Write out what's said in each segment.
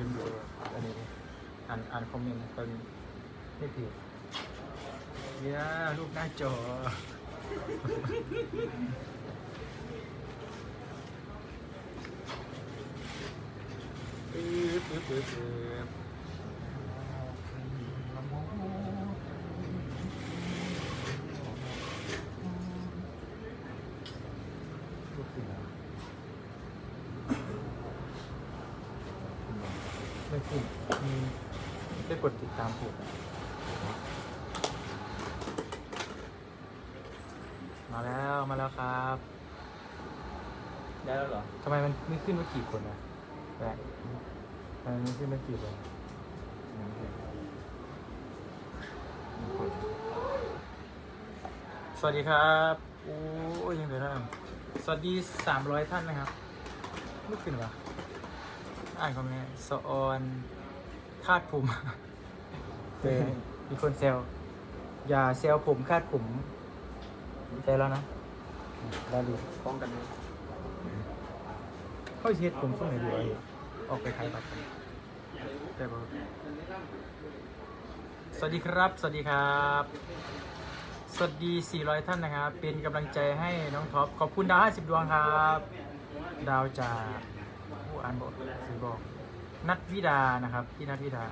ยืมดูอันนี้อ่านอ่านคอมเมนต์เป็นไม่ผิดเนี่ยรูปหน้าจอปึ๊บปึ๊บปึ๊บปึ๊บรูปสีอะไรไม่ขึ้นมีได้กดติดตามเพจอะ มาแล้วมาแล้วครับได้แล้วเหรอทำไมมันไม่ขึ้นว่ากี่คนอะแปลกทำไมมันขึ้นว่ากี่คนสวัสดีครับโอ้ยยังเดี๋ยวนะสวัสดีสามร้อยท่านนะครับไม่ขึ้นวะอ่านคอมเมนต์สออนคาดผมเป็นมีคนเซลอย่าเซลผมคาดผม เซลแล้วนะได้ดีป้องกันไหมเข้าเช็ดผมช่วงไหนดีวะออกไปขายบัตรกันได้ปะสวัสดีครับ สวัสดีครับ สวัสดี 400 ท่านนะครับ เป็นกำลังใจให้น้องท็อป ขอบคุณดาว 50 ดวงครับ ดาวจากผู้อ่านบอกสื่อบอก นัทวิดานะครับ พี่นัทวิดา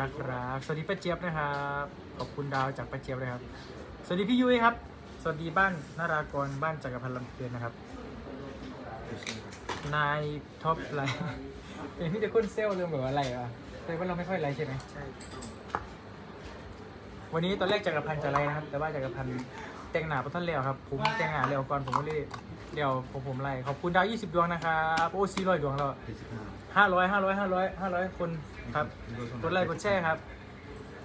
รักรัก สวัสดีป้าเจี๊ยบนะครับ ขอบคุณดาวจากป้าเจี๊ยบเลยครับ สวัสดีพี่ยุ้ยครับ สวัสดีบ้านนารากรบ้านจักรพันธ์ลำเพลินนะครับ นายท็อปไลน์เป็นพี่จะค้นเซลล์เรื่องแบบว่าอะไรวะแต่ว่าเราไม่ค่อยไลน์ใช่ไหมใช่ วันนี้ตอนแรกจักรพันธ์จะไลน์นะครับ แต่ว่าจักรพันธ์แต่งหน้าพระท่านเร็วครับ ผมแต่งหน้าเร็วก่อนผมก็เลยเดี๋ยวผมผมไล่ขอบคุณดาว 20 ดวงนะครับโอ้สี่ร้อยดวงแล้วสี่สิบห้า500 500 500 500คนครับกดไลค์กดแชร์ครับ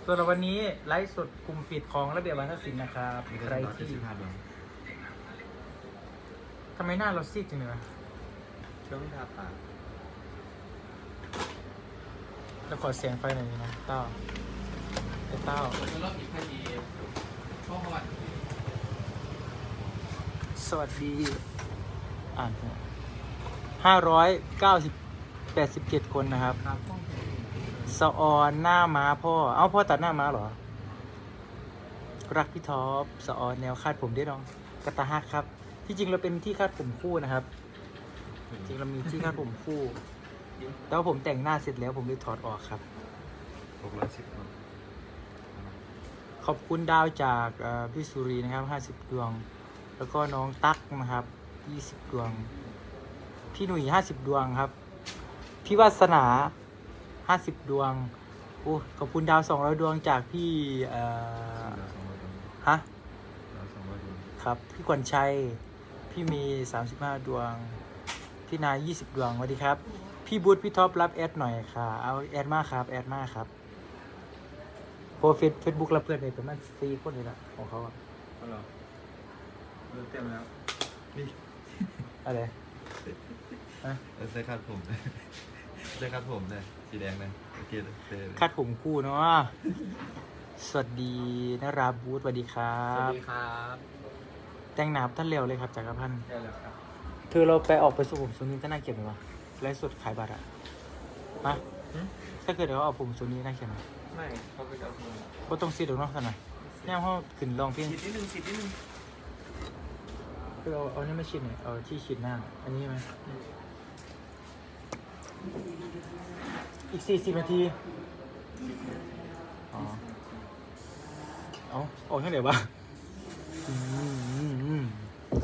ส่วนวันนี้ไลฟ์สดกลุ่มปิดของระเบียบวัฒนศิลป์นะครับใครที่สี่สิบห้าดวงทำไมหน้าเราซีดจังเลยวะช่วงทาปากแล้วขอเสียงไฟหน่อยนะเต้าไอ้เต้ารอบอีกพอดีช่วงประมาณสวัสดี อ่านห้าร้อยเก้าสิบแปดสิบเจ็ดคนนะครับครับป้องกัน สะออนหน้าม้าพ่อ เอ้าพ่อตัดหน้าม้าเหรอ รักพี่ท็อปสะออนแนวคาดผมด้วยน้องกระตาฮักครับ ที่จริงเราเป็นที่คาดผมคู่นะครับ จริงเรามีที่คาดผมคู่แต่ว่าผมแต่งหน้าเสร็จแล้วผมเลยถอดออกครับ หกร้อยสิบคนขอบคุณดาวจากเอ่อพี่สุรีนะครับห้าสิบดวง แล้วก็น้องตั๊กนะครับยี่สิบดวง พี่หนุ่ยห้าสิบดวงครับ พี่วาสนา ห้าสิบดวงโอ้ขอบคุณดาวสองร้อยดวงจากพี่เอ่อดาวสองร้อยดวงฮะดาวสองร้อยดวงครับ พี่ขวัญชัย พี่มีสามสิบห้าดวง พี่นายยี่สิบดวงสวัสดีครับ พี่บูธพี่ท็อปรับแอดหน่อยค่ะ เอาแอดมากครับ แอดมากครับโปรเฟซเฟซบุ๊กรับเพื่อนไปประมาณสี่คนเลยละของเขาอะก็เหรอเริ่มเต็มแล้วนี่อะไร ฮะ เออใส่คาดผม ใส่คาดผมเลยสีแดงเลยโอเคเลยเท่เลยคาดผมคู่เนาะ สวัสดีนาราบูธสวัสดีครัสวับสดีครับแต่งหนาบท่านเร็วเลยครับจักรพันธ์ได้แล้วครับเธอเราไปออกไปสุขุมสุนี้จะน่าเกลียดไหมวะไลฟ์สดขายบัตรอะฮะถ้าเกิดเราเอาผมสุนี้น่าเกลียดไหมไม่เขาไปจับมือก็ต้องซีดหรอกเนาะขนาดเนี่ยเขาขึ้นลองเพียงสิดนิดนึงสิดนิดนึงคือเอาเอานี่มาฉีดหน่อยเอาที่ฉีดหน้า อันนี้ไหม อีกสี่สิบนาทีอ๋อเอาออกที่ไหนวะอืมอืมอืม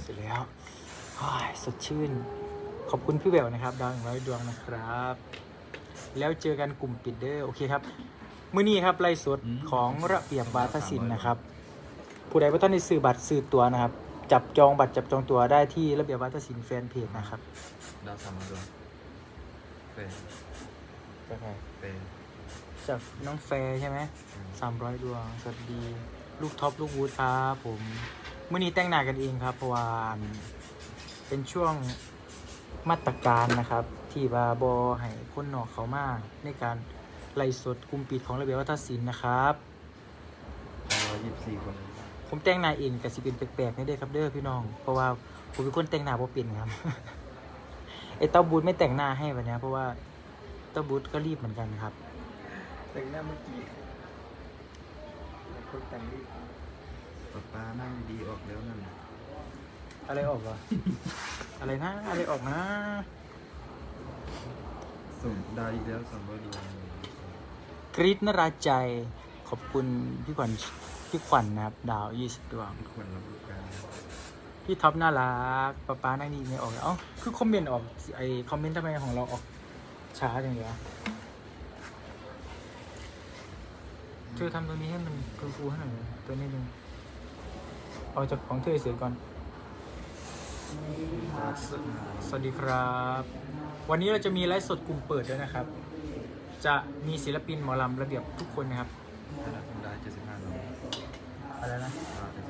เสร็จแล้วอ้ายสดชื่น ขอบคุณพี่แววนะครับดาวหนึ่งร้อยดวงนะครับ แล้วเจอกันกลุ่มปิดเดอร์โอเคครับมื้อนี้ครับไล่สดของระเบียบวาทศิลป์นะครับ ผู้ใดว่าท่านได้ซื้อบัตรซื้อตั๋วนะครับ จับจองบัตรจับจองตั๋วได้ที่ระเบียบวาทศิลป์แฟนเพจนะครับดาวสามร้อยดวงเฟย์ จากใครเฟย์จากน้องแฟร์ใช่ไหมสามร้อยดวง สวัสดี ลูกท็อปลูกวูดครับผมมื่อนี้แต่งหน้ากันเองครับเพราะว่าเป็นช่วงมาตรการนะครับ ที่บาบอให้คนนอกเขามาในการไล่สดกลุ่มปิดของระเบียบวัฒนศิลป์นะครับสองร้อยยี่สิบสี่คนผมแต่งหน้าเองกับสิเป็นแปลกๆนี่เด้อครับเด้อพี่น้อง เพราะว่าผมเป็นคนแต่งหน้าบ่เป็นครับไอ้เต้าบูธไม่แต่งหน้าให้วันนี้เพราะว่า ตอร์บูธก็รีบเหมือนกันครับ แต่งหน้าเมื่อกี้คนแต่งรีบป๊าป้านั่งดีออกแล้วนั่นน่ะอะไรออกวะ อะไรนะ อะไรออกนะ ส่งดาวอีกแล้วสองร้อยดวงกรีดนราใจ ขอบคุณพี่ขวัญพี่ขวัญนะครับ ดาวยี่สิบดวงทุกคนรับรู้กันพี่ท็อปน่ารักป้าป้านั่งดีไม่ออกแล้วเอ้าคือคอมเมนต์ออกไอคอมเมนต์ทำไมของเราออก ช้าอย่างเงี้ยเธอทำตัวนี้ให้มันฟูๆให้หน่อยตัวนี้นึงเอาจากของเธอเสียก่อน สวัสดีครับ วันนี้เราจะมีไลฟ์สดกลุ่มเปิดด้วยนะครับ จะมีศิลปินหมอลำระเบียบทุกคนนะครับขนาดคุณได้เจ็ดสิบห้าดวงอะไรนะ ดาวเจ็ด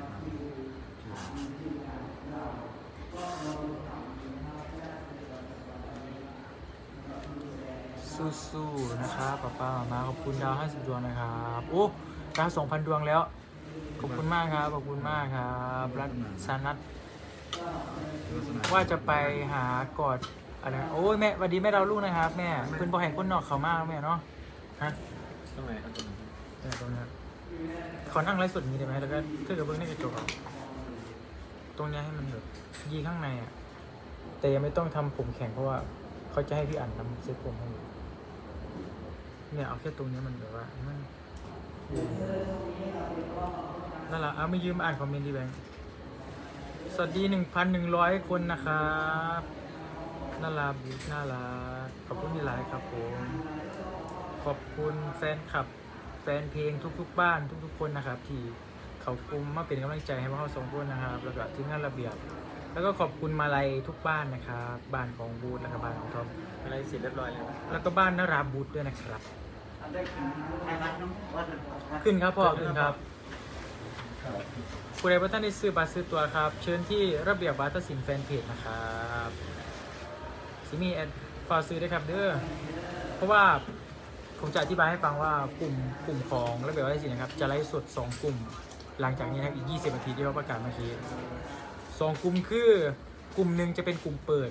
สู้ๆนะครับป้าป้ามาขอบคุณดาว50ดวงนะครับโอ้ดาว2,000ดวงแล้ว ขอบคุณมากครับขอบคุณมากครับรักสานัทว่าจะไปหากอดอะไรโอ้ยแม่วัสดีแม่ดาวลูกนะครับ แม่เพิ่นบอกให้คนนอกเขามากแม่เนาะฮะตรงไหนครับตรงนี้ขอนั่งไลฟ์สดนี้ได้ไหมแล้วก็เพื่อกับเบิ้องในกระจกเอาตรงเนี้ยให้มันแบบยีข้างในอะแต่ยังไม่ต้องทำผมแข็งเพราะว่าเขาจะให้พี่อั๋นทำเซ็ตผมให้ดู เนี่ยเอาแค่ตรงเนี้ยมันแบบว่าให้มันนั่นแหละเอาไม่ยืมอ่านคอมเมนต์ดีแบงค์สวัสดีหนึ่งพันหนึ่งร้อยคนนะครับน่ารักน่ารักขอบคุณที่ไลน์ครับผม ขอบคุณแฟนคลับ แฟนเพลงทุก ๆ บ้านทุก ๆ คนนะครับ ที่เขากลุ่มมาเป็นกำลังใจให้พวกเขาสองคนนะครับแล้วก็ทีมงานระเบียบ แล้วก็ขอบคุณมาลัยทุกบ้านนะครับ บ้านของบูธแล้วก็บ้านของทอมอะไรเสร็จเรียบร้อยแล้วแล้วก็บ้านนาราบูธด้วยนะครับ ขึ้นครับพ่อขึ้นครับผู้ใดว่ท่านได้ซื้อบัตรซื้อตัวครับ เชิญที่ระเบียบวัฒนศิลป์แฟนเพจนะครับซิมีแอดฝากซื้อได้ครับเด้อเพราะว่าผมจะอธิบายให้ฟังว่ากลุ่มกลุ่มของระเบียบวัฒนศิลป์นะครับ จะไลฟ์สด2กลุ่ม หลังจากนี้นะครับอีก 20นาทีที่เราประกาศเมื่อกี้สองกลุ่มคือกลุ่มหนึ่งจะเป็นกลุ่มเปิด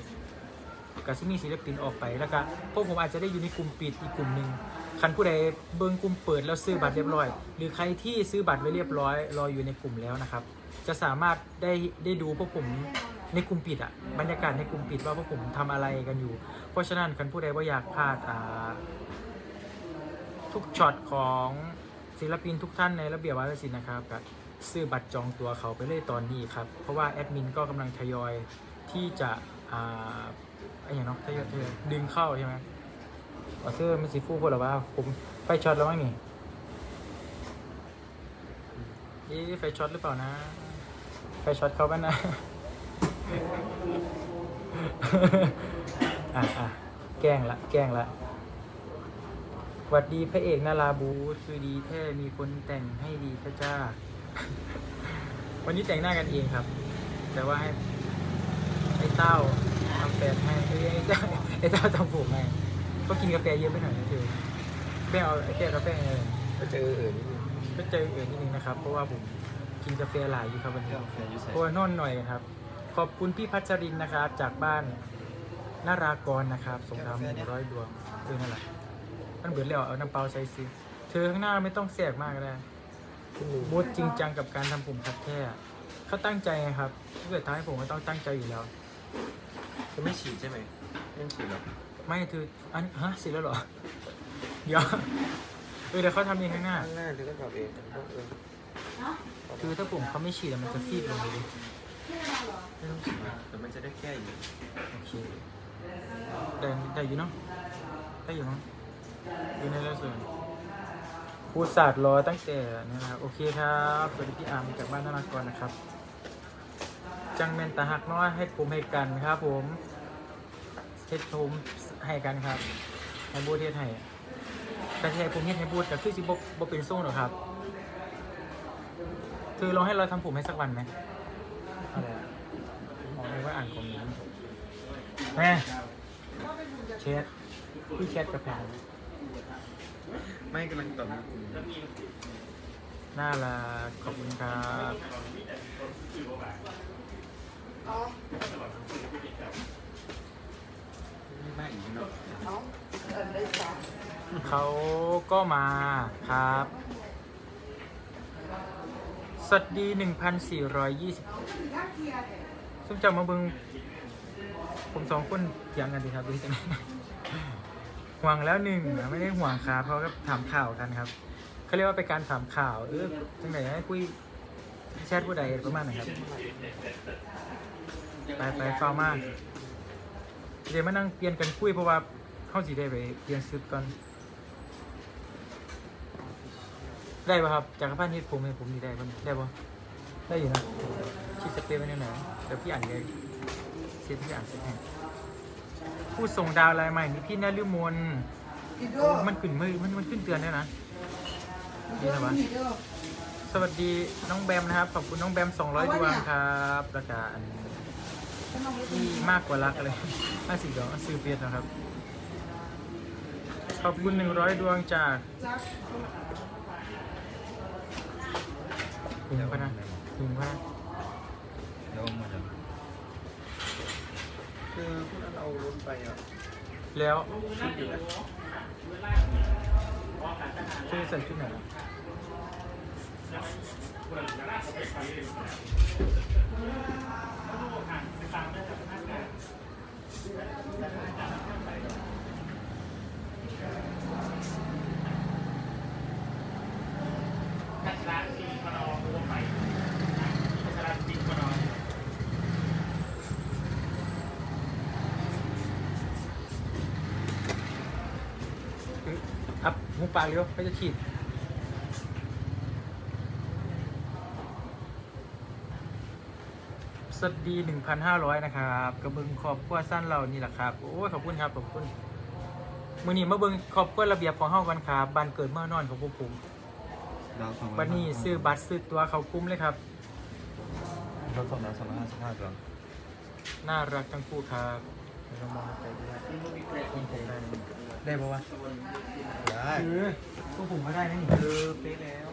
กับซิมีศิลปินออกไปแล้วก็พวกผมอาจจะได้อยู่ในกลุ่มปิดอีกกลุ่มหนึ่ง คันผู้ใดเบิ่งกลุ่มเปิดแล้วซื้อบัตรเรียบร้อย หรือใครที่ซื้อบัตรไว้เรียบร้อย รออยู่ในกลุ่มแล้วนะครับ จะสามารถได้ได้ดูพวกผมในกลุ่มปิดอะบรรยากาศในกลุ่มปิดว่าพวกผมทำอะไรกันอยู่ เพราะฉะนั้นคันผู้ใดว่าอยากพลาดอ่าทุกช็อตของศิลปินทุกท่านในระเบียบวัฒนศิลป์นะครับก็ซื้อบัตรจองตัวเขาไปเลยตอนนี้ครับ เพราะว่าแอดมินก็กำลังทยอยที่จะอ่าไอ้อย่างเนาะถ้าเธอดึงเข้าใช่ไหม ว่าเธอมันสีฟูพวกเราว่าผมไฟช็อตแล้วมั้งนี่ไฟช็อตหรือเปล่านะ ไฟช็อตเขากันนะอะอะแกล้งละแกล้งละหวัดดีพระเอกนาราบูคือดีแท้มีคนแต่งให้ดีพระจ้า วันนี้แต่งหน้ากันเองครับ แต่ว่าให้ไอ้เต้าทำแฟนให้ไอ้เต้าไอ้เต้าทำผมให้ ก็กินกาแฟเยอะไปหน่อยนะเธอไม่เอาไอ้แก้วกาแฟอะไรก็เจอเออนิดนึงก็เจอเอื่นนิดนึงนะครับ เพราะว่าผมกินกาแฟหลายอยู่ครับวันนี้กาแฟยูใส่เพราะว่านอนหน่อยครับ ขอบคุณพี่พัชรินนะครับจากบ้านนารากรนะครับส่งดาวหนึ่งร้อยดวงเออนั่นแหละมันเบิดแล้วเอาน้ำเปล่าใส่ซิเธอข้างหน้าไม่ต้องแสกมากก็ได้ขึ้นหนึ่งบูธจริงจังกับการทำผมคัดแท้เขาตั้งใจไงครับถ้าเกิดท้ายผมก็ต้องตั้งใจอยู่แล้วจะไม่ฉีดใช่ไหมไม่ฉีดหรอก ไม่คืออันฮะเสร็จแล้วเหรอ เดี๋ยวเออเดี๋ยวเขาทำเองข้างหน้า ข้างหน้าเธอก็ทำเองต้องเออคือถ้าผมเขาไม่ฉีดอะมันจะฟีดลงเลยดิไม่ต้องฉีดแต่มันจะได้แก้อยู่ โอเคแต่แต่อยู่เนาะได้อยู่มั้งอยู่ในเรื่องส่วนพูดศาสตร์รอตั้งแต่นี่นะครับโอเคครับสวัสดีพี่อาร์มจากบ้านนารากรนะครับ จังเมนตาหักน้อยให้ผมให้กันครับผมเฮ็ดผมให้กันครับให้บูธเฮ็ดให้แต่ที่ให้ผมเฮ็ดให้บูธก็คือสิบ่บ่เป็นส่หรอกครับ คือลองให้เราทำผมให้สักวันไหมอะไรอะมองเลยว่าอ่านคอมเมนต์แม่เชดพี่เชดกระแพงไม่กำลังตอบน่ารักขอบคุณครับ ไม่อีกเนาะเขาก็มาครับ สวัสดี 1,420ซึ่งจะมาเบิงผมสองคนยังกันดีครับดูจังไหนห่วงแล้วหนึ่งไม่ได้ห่วงครับเพราะก็ถามข่าวกันครับเขาเรียกว่าเป็นการถามข่าว เออจังไหนให้คุยแชทผู้ใดประมาณไหนครับ ไปไปฟาวมาก เดี๋ยวมานั่งเปลี่ยนกันคุยเพราะว่าเข้าสีได้ไปเปลี่ยนซึบก่อน ได้ป่ะครับจากรพันธ์ฮิตผมให้ผมนี่ได้ป่ะได้ป่ะได้อยู่นะชิดสเปรย์ไว้ในไหนเดี๋ยวพี่อ่านเลยเซตพี่อ่านเสร็จให้ผู้ส่งดาวรายใหม่มีพี่นฤมลโอ้มันขึ้นมือมันมันขึ้นเตือนด้วยนะนี่นะวะสวัสดีน้องแบมนะครับขอบคุณน้องแบม200ดวงครับราคาอัน ที่มากกว่ารักอะไรห้าสิบดอกซื้อเฟียสนะครับ ขอบคุณ 100 ดวงจากถึงพะนะถึงพะนะแล้วมันจะคือพวกนั้นเอารถไปอะแล้วชุดอยู่นะคือใส่ชุดไหนอะคื ออัพหูปากเร็วเขาจะฉีด วัสดี 1,500 นะครับกระเบิงขอบครัวสั้นเรานี่แหละครับ โอ้ยขอบคุณครับ ขอบคุณมือนี้มาเบิงขอบครัวระเบียบของเฮากันครับบ้านเกิดเมื่อนอนของพวกผมดาวสองร้อยวันนี้ซื้อบัตรซื้อตัวเขาคุ้มเลยครับ ดาวสองร้อยสองร้อยห้าสิบห้าดวงน่ารักทั้งคู่ครับเดี๋ยวเรามองไปด้วยได้ได้ปะวะได้คือพวกผมก็ได้นะนี่คือเป๊ะแล้ว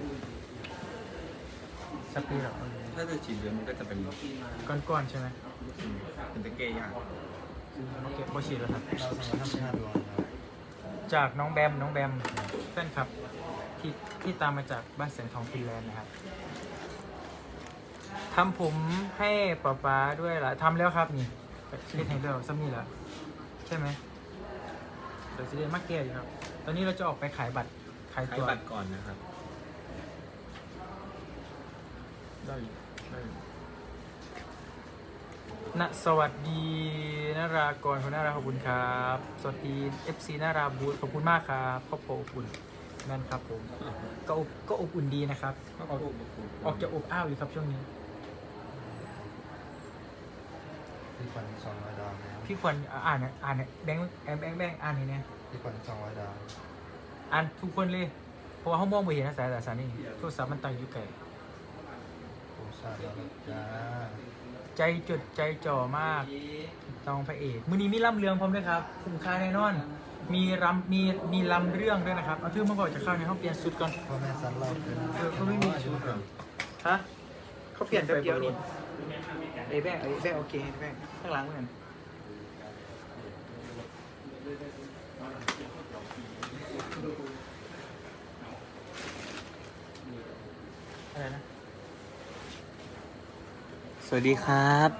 สปีดเหรอถ้าจะฉีดเยอะมันก็จะเป็นก้อนๆใช่ไหมเป็นตะเกียงโอเคพอฉีดแล้วครับดาวสองร้อยห้าสิบห้าดวงครับจากน้องแบมน้องแบมแฟนคลับที่ที่ตามมาจากบ้านแสงทองฟินแลนด์นะครับทำผมให้ป๊าป๊าด้วยล่ะทำแล้วครับนี่เล่นให้แล้วซัมนี่แล้วใช่ไหมเดี๋ยวจะเรียนมาเกตอยู่ครับ ตอนนี้เราจะออกไปขายบัตรขายใช้ตัวบัตรก่อนนะครับ ได้อยู่ได้อยู่ณสวัสดีนารากรคุณนาราขอบคุณครับ สวัสดี FC นาราบูธขอบคุณมากครับครอบครัวอบอุ่นนั่นครับผมก็อบก็อบอุ่นดีนะครับออกออกจะอบอ้าวอยู่ครับช่วงนี้ พี่ขวัญสองร้อยดาวแล้วพี่ควรอ่านอะอ่านอะแบงค์แบงค์แบงค์แบงค์อ่านเห็นไหมพี่ขวัญสองร้อยดาว อ่านทุกคนเลย เพราะว่าเขามองไม่เห็นนะสายตาสารนี่โทรศัพท์มันตั้งอยู่ไกล ผมชาแล้วจ้าใจจดใจจ่อมากต้องพระเอกมือนี้มีลำเรื่องพร้อมด้วยครับคุ้มค่าแน่นอน มีรำมีมีลำเรื่องด้วยนะครับเอาชื่อมาบอกจะเข้าในห้องเปลี่ยนชุดก่อนพ่อแม่สันเราเป็นเออเขาไม่มีชุดฮะเขาเปลี่ยนแป๊บเดียวนี่ไอ้แบงค์ไอ้แบงค์โอเคไอ้แบงค์ข้างหลังเหมือนกันอะไรนะ สวัสดีครับ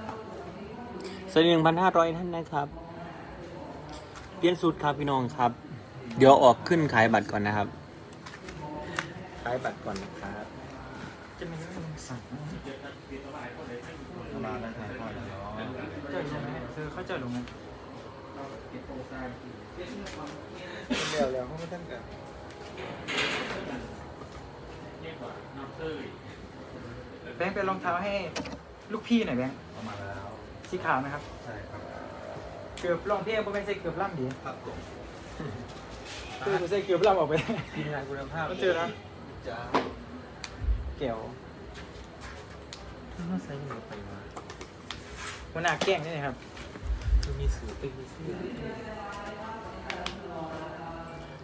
สวัสดีหนึ่งพันห้าร้อยท่านนะครับ เปลี่ยนสูตรครับพี่น้องครับ เดี๋ยวออกขึ้นขายบัตรก่อนนะครับใช้บัตรก่อนนะครับจะมีสั่งมาได้ถ่ายทอดแล้วเจอใช่ไหมเธอเขาใจหรือไงเดี๋ยวเดี๋ยวเขาไม่ต้องกันแบงค์เป็นรองเท้าให้ ลูกพี่หน่อยแบงค์เอามาแล้วสีขาวนะครับ ใช่ครับเกือบรองเพียงไม่ใช่เกือบล่ำดีครับผมคือไม่ใช่เกือบล่ำออกไปทีมงานคุณภาพก็เจอนะจ้าเกี่ยวน่าใส่หนูไปมาหัวหน้าแกล้งนี่นะครับคือมีสูตรเป็นมีเสื้อ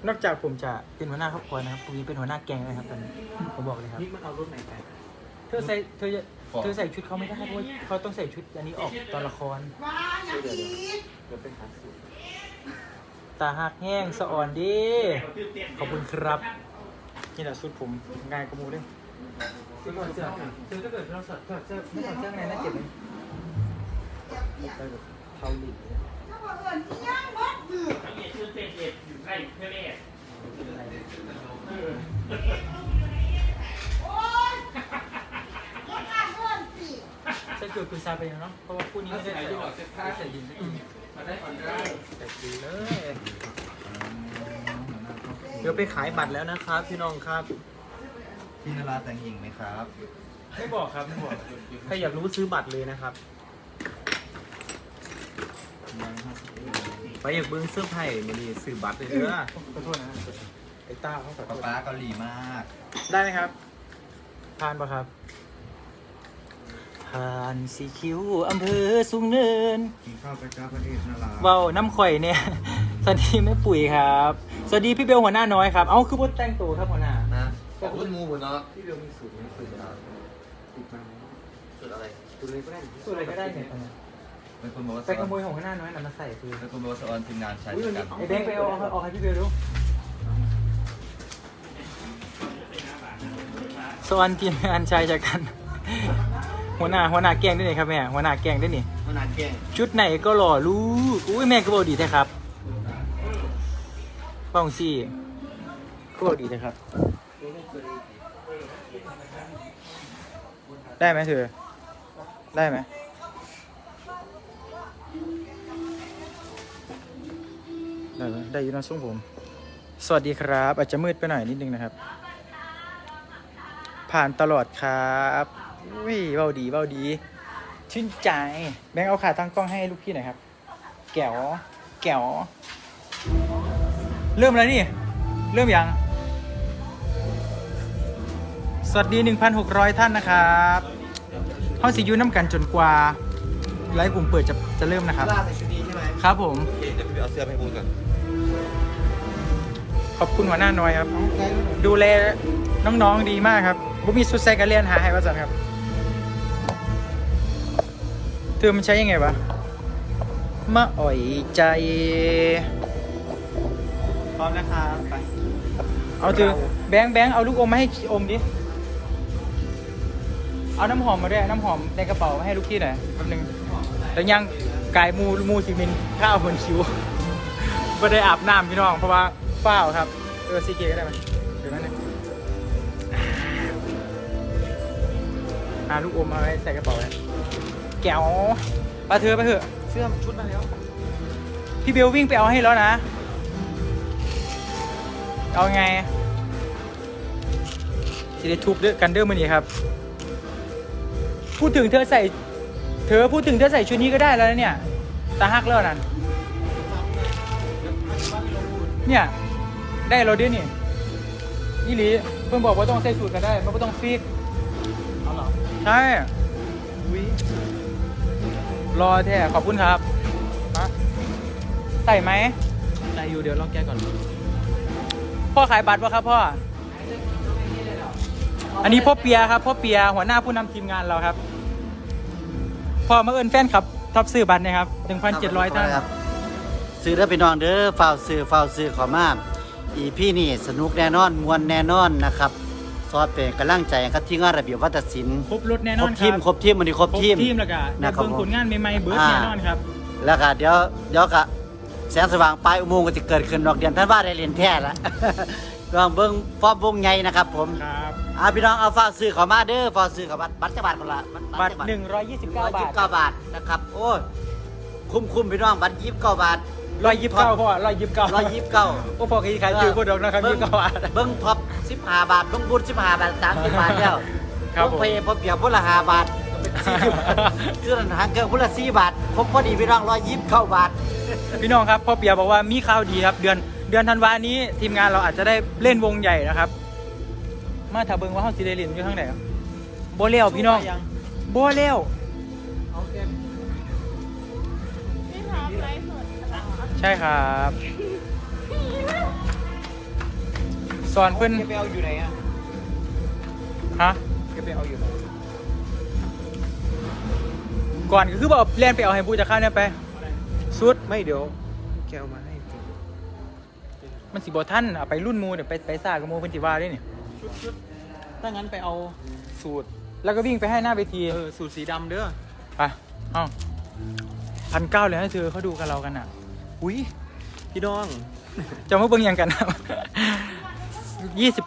นอกจากผมจะเป็นหัวหน้าครอบครัวนะครับผมยังเป็นหัวหน้าแก๊งนะครับตอนนี้ผมบอกเลยครับนี่มันเอารถไหนไปเธอใส่เธอจะ เธอใส่ชุดเขาไม่ได้เพราะว่าเขาต้องใส่ชุดอันนี้ออกตอนละคร เดี๋ยวเดี๋ยวเดี๋ยวไปหาสูตรตาหักแห้งสะอ่อนดีขอบคุณครับ นี่แหละชุดผมง่ายกว่าหมูด้วยซื้อก่อนเสื้อซื้อถ้าเกิดเราสอดถอดเสื้อไม่ถอดเสื้อข้างในน่าเจ็บไหมไปแบบเทาหลีใส่เกลือ คือซาไปแล้วเนาะเพราะว่าคู่นี้ไม่ได้ใส่ใส่ดินสักทีใส่ดีเลย เดี๋ยวไปขายบัตรแล้วนะครับ พี่น้องครับพี่นาราแต่งหญิงไหมครับไม่บอกครับไม่บอกใครอยากรู้ซื้อบัตรเลยนะครับ ไปอยากเบิ้งเสื้อไผ่มาดีซื้อบัตรเลยเด้อขอโทษนะไอ้ต้าเขาขอโทป๊าษป๊าเกาหลีมาก ได้ไหมครับทานปะครับ ผ่านสีคิ้วอำเภอสูงเนิน กินข้าวไปจ้าประเทศนาราเว้าน้ำข่อยเนี่ย สวัสดีแม่ปุ๋ยครับ สวัสดีพี่เบลหัวหน้าน้อยครับ เอ้าคือบนแต่งตัวครับหัวหน้า นะขอบคุณมูบุญเนาะพี่เบลมีสูตรไหมสูตรอะไรติดมาไหมสุดอะไรสูตรอะไรก็ได้สูตรอะไรก็ได้เนี่ยตอนนี้เป็นคนบอกว่าไปขโมยของหัวหน้าน้อยนำมาใส่คือเป็นคนบอกว่าสออนทีมงานใช้อุ้ยด้วัวนยกันนี้ไอ้แบงค์ไปเอาเอาเอาให้พี่เบลดูสวัสดีทีมงานชายจากกัน หัวหน้าหัวหน้าแกล้งได้นี่ครับแม่หัวหน้าแกล้งได้นี่มันนานเก่งชุดไหนก็หล่อลูกอุ้ยแม่ก็บอกดีแท้ครับป้องซี่ก็บอกดีแท้ครับ ได้ไหมเธอได้ไหมได้ไหมได้อยินนะช่วงผม สวัสดีครับ อาจจะมืดไปหน่อยนิดนึงนะครับ ผ่านตลอดครับ อุ้ยเบาดีเบาดี ชื่นใจ แบงค์เอาขาตั้งกล้องให้ลูกพี่หน่อยครับ แก้วแก้วเริ่มแล้วนี่ เริ่มยัง สวัสดี 1,600 ท่านนะครับเฮาสิอยูน้ำกันจนกว่า ไลฟ์กลุ่มเปิดจะจะเริ่มนะครับ ล่าใส่ชุดนี้ใช่ไหมครับผม โอเคเดี๋ยวไปเอาเสื้อไปให้บูนก่อนขอบคุณหัวหน้าน้อยครับ ดูแลน้องๆดีมากครับบุมีสุดแซกเลียนหาให้ว่าจันครับ เธอมันใช้ยังไงวะมาอ่อยใจ พร้อมนะครับไป เอาเธอแบงค์แบงค์เอาลูกอมมาให้อมดิ เอาน้ำหอมมาด้วย น้ำหอมในกระเป๋ามาให้ลูกพี่หน่อยแป๊บนึงแต่ยังกายมูมูสิมินข้าวบนคิวไม่ได้อาบน้ำพี่น้อง เพราะว่าเฝ้าวครับเออซีเกก็ได้ไหมเดี๋ยวนั้นนึงหาลูกอมมาไว้ใส่กระเป๋าไว้ แก้วไปเธอไปเถอะเสื้อชุดมาแล้ว พี่เบลวิ่งไปเอาให้แล้วนะ เอาไงสิได้ทุบด้วยกันเดอร์มันนี่ครับ พูดถึงเธอใส่ เธอพูดถึงเธอใส่ชุดนี้ก็ได้แล้วนะเนี่ย ตาฮักแล้วนั่นเนี่ย ได้เราด้วยนี่นี่หลีเพิ่งบอกว่าต้องใส่สูตรก็ได้ มันไม่ต้องฟิกเอาเหรอใช่วิ รอแท้ขอบคุณครับฮะใส่ไหมได้อยู่เดี๋ยวลองแก้ก่อน พ่อขายบัตรปะครับพ่อ อันนี้พ่อเปียครับพ่อเปียหัวหน้าผู้นำทีมงานเราครับ พ่อมาเอินแฟนครับท็อปซื้อบัตรนะครับ1,700ท่านครับ ซื้อเด้อพี่น้องเด้อฝ้าวซื้อฝ้าวซื้อขอมาอีพี่นี่สนุกแน่นอนมวนแน่นอนนะครับซ อสเป็นกำลังใจให้ครับที่งานระเบียบวัฒนศิลป์ครบรถแน่นครอนบคทีมรับครบทีมวันนี้ครบทีม ทีมแล้วก็ได้นะครับเบิ่งผลงานใหม่ๆเบิร์ดอ่า แน่นอนครับแล้วก็เดี๋ยวเดี๋ยวก็แสงสว่างปลายอุโมงค์ก็จะเกิดขึ้นดอกเดือนท่านว่าได้เรียนแท้แล้วลองเบิ่งฟอร์มวงใหญ่นะครับผมครับอ่าพี่น้องเอาฝ้าวซื้อเขอมาเด้อฝ้าวซื้อเขอบัตรบัตรจักบาทคนละบัตรจัก129บาท 129บาทนะครับ โอ้ยคุ้มคุ้มพี่น้องบัตร29บาทร้อยยี่สิบเก้าพ่อร้อยยี่สิบเก้า129โอ้พ่อขายคือพูดดอกนะครับยี่สิบเก้าบาท เบิ้งท็อป สิบห้าบาทเบิ้งบุญสิบห้าบาทสามสิบบาทแล้วครับเบิ้งผมเพย์พอเปรียบพุ่นละห้าบาทเป็นสี่สิบบาทซื้อหนังเกินพุ่นละสี่บาทครบพอดีพี่น้องร้อยยี่สิบเก้าบาท พี่น้องครับพ่อเปียบอกว่ามีข่าวดีครับ เดือนเดือนธันวานี้ทีมงานเราอาจจะได้เล่นวงใหญ่นะครับ มาถ้าเบิ่งว่าเฮาสิได้เล่นอยู่ทางไหนครับบ่เลี้ยวพี่น้องบ่เลี้ยวเอาแก้มพี่ท็อปไลฟ์สดเหรอใช่ครับ สอนเพิ่นแกไปเอาอยู่ไหนอะฮะแกไปเอาอยู่ไหนก่อนก็คือบอกเล่นไปเอาให้บูจะเข้าเนี่ยไปสุดไม่เดี๋ยวแกเอามาให้จริงมันสิบท่านเอาไปรุ่นหมูเดี๋ยวไปไปซ่ากับหมูเพิ่นสิว่าได้นี่ชุดชุดถ้างั้นไปเอาสูตร แล้วก็วิ่งไปให้หน้าเวทีเออสูตรสีดำเด้อไปเอ้าพันเก้าเลยให้เธอเขาดูกับเรากันอะ อุ้ยพี่น้อง จะมาเบิ่งหยังกันนะ ยี่สิบ